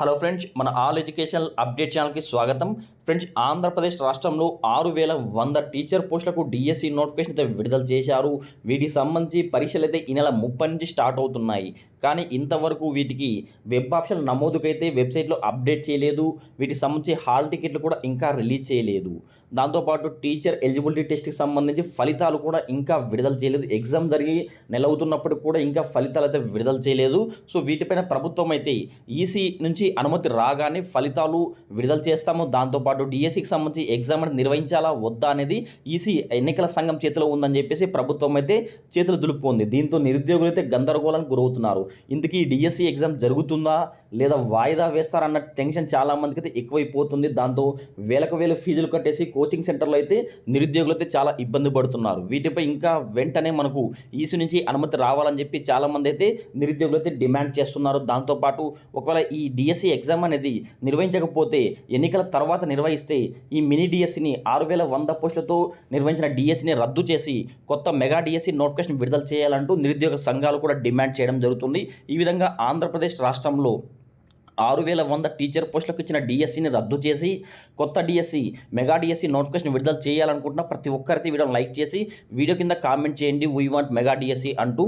Hello friends మన all educational update ఛానల్కి స్వాగతం. ఫ్రెండ్స్ ఆంధ్రప్రదేశ్ రాష్ట్రంలో ఆరు వేల వంద టీచర్ పోస్టులకు డిఎస్సి నోటిఫికేషన్ అయితే విడుదల చేశారు. వీటికి సంబంధించి పరీక్షలు అయితే ఈ నెల ముప్పై నుంచి స్టార్ట్ అవుతున్నాయి. కానీ ఇంతవరకు వీటికి వెబ్ ఆప్షన్ నమోదుకైతే వెబ్సైట్లో అప్డేట్ చేయలేదు. వీటికి సంబంధించి హాల్ టికెట్లు కూడా ఇంకా రిలీజ్ చేయలేదు. దాంతోపాటు టీచర్ ఎలిజిబిలిటీ టెస్ట్కి సంబంధించి ఫలితాలు కూడా ఇంకా విడుదల చేయలేదు. ఎగ్జామ్ జరిగి నెల అవుతున్నప్పటికి కూడా ఇంకా ఫలితాలు అయితే విడుదల చేయలేదు. సో వీటిపైన ప్రభుత్వం అయితే ఈసీ నుంచి అనుమతి రాగానే ఫలితాలు విడుదల చేస్తాము. దాంతోపాటు డిఎస్సికి సంబంధించి ఎగ్జామ్ అనేది నిర్వహించాలా వద్దా అనేది ఈసీ ఎన్నికల సంఘం చేతిలో ఉందని చెప్పేసి ప్రభుత్వం అయితే చేతులు దులుపుకుంది దీంతో నిరుద్యోగులు అయితే గందరగోళానికి గురవుతున్నారు. ఇందుకీ డిఎస్సి ఎగ్జామ్ జరుగుతుందా లేదా వాయిదా వేస్తారన్న టెన్షన్ చాలా మందికి అయితే ఎక్కువైపోతుంది. దాంతో వేలకు వేలు ఫీజులు కట్టేసి కోచింగ్ సెంటర్లో అయితే నిరుద్యోగులు అయితే చాలా ఇబ్బంది పడుతున్నారు. వీటిపై ఇంకా వెంటనే మనకు ఈసీ నుంచి అనుమతి రావాలని చెప్పి చాలామంది అయితే నిరుద్యోగులు అయితే డిమాండ్ చేస్తున్నారు. దాంతోపాటు ఒకవేళ ఈ డిఎస్సి ఎగ్జామ్ అనేది నిర్వహించకపోతే ఎన్నికల తర్వాత నిర్వహిస్తే ఈ మినీ డిఎస్సిని ఆరు వేల వంద పోస్టులతో నిర్వహించిన డిఎస్సిని రద్దు చేసి కొత్త మెగా డిఎస్సి నోటిఫికేషన్ విడుదల చేయాలంటూ నిరుద్యోగ సంఘాలు కూడా డిమాండ్ చేయడం జరుగుతుంది. ఈ విధంగా ఆంధ్రప్రదేశ్ రాష్ట్రంలో ఆరు వేల వంద టీచర్ పోస్టులకు ఇచ్చిన డిఎస్సిని రద్దు చేసి కొత్త డిఎస్సి మెగా డిఎస్సి నోటిఫికేషన్ విడుదల చేయాలనుకుంటున్న ప్రతి ఒక్కరైతే వీడియో లైక్ చేసి వీడియో కింద కామెంట్ చేయండి. వీ వాంట్ మెగా డిఎస్సి అంటూ